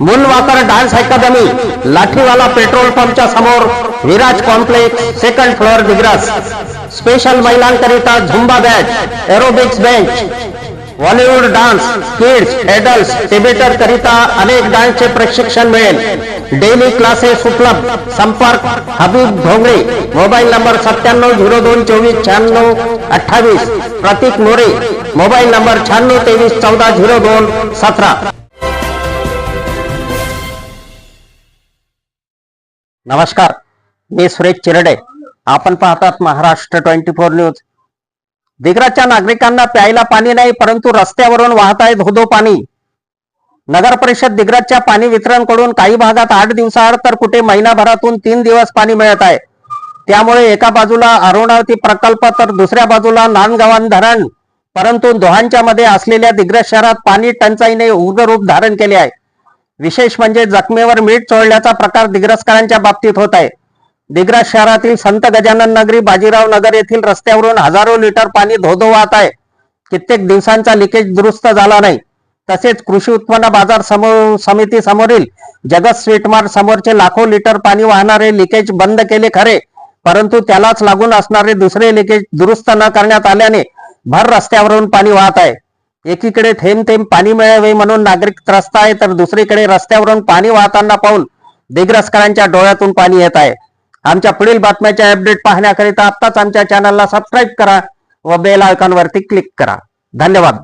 मुनवाकर dance academy Lathiwala petrol पंपच्या समोर Viraj complex second floor Digras. Special महिलांकरिता zumba batch aerobics bench Bollywood dance kids adult टिबेटर करिता अनेक डान्सचे प्रशिक्षण मिळेल. डेली क्लासेस उपलब्ध. संपर्क हबीब भोंगळे मोबाईल नंबर सत्त्याण्णव झिरो दोन चोवीस शहाण्णव अठ्ठावीस. प्रतीक मोरे. मोबाईल नंबर शहाण्णव तेवीस चौदा झिरो दोन सतरा. नमस्कार मी सुरेश चिरडे. आपण पाहतात महाराष्ट्र ट्वेंटी फोर न्यूज. दिग्रजच्या नागरिकांना प्यायला पाणी नाही परंतु रस्त्यावरून वाहत आहे धोधो पाणी. नगर परिषद दिग्रजच्या पाणी वितरणकडून काही भागात आठ दिवसाआड तर कुठे महिनाभरातून तीन दिवस पाणी मिळत आहे. त्यामुळे एका बाजूला अरुणावती प्रकल्प तर दुसऱ्या बाजूला नांदगावान धरण. परंतु दोहांच्या मध्ये असलेल्या दिग्रज शहरात पाणी टंचाईने उग्र रूप धारण केले आहे. विशेष म्हणजे जखमेवर मीठ चोळल्याचा प्रकार दिग्रसकरांच्या बाबतीत होत आहे. दिग्रस शहरातील संत गजानन नगरी बाजीराव नगर येथील रस्त्यावरून हजारो लिटर पाणी धोधो वाहत आहे. कित्येक दिवसांचा लिकेज दुरुस्त झाला नाही. तसेच कृषी उत्पन्न बाजार समिती समोरील जगत स्वीटमार्ट समोरचे लाखो लिटर पाणी वाहणारे लिकेज बंद केले खरे. परंतु त्यालाच लागून असणारे दुसरे लिकेज दुरुस्त न करण्यात आल्याने भर रस्त्यावरून पाणी वाहत आहे. एकीकडे थेंब थेंब पाणी मिळावे म्हणून नागरिक त्रस्त आहे तर दुसरीकडे रस्त्यावरून पाणी वाहताना पाहून दिग्रसकरांच्या डोळ्यातून पाणी येत आहे. आमच्या पुढील बातम्याच्या अपडेट पाहण्याकरिता आत्ताच आमच्या चॅनलला सबस्क्राईब करा व बेल आयकॉनवरती क्लिक करा. धन्यवाद.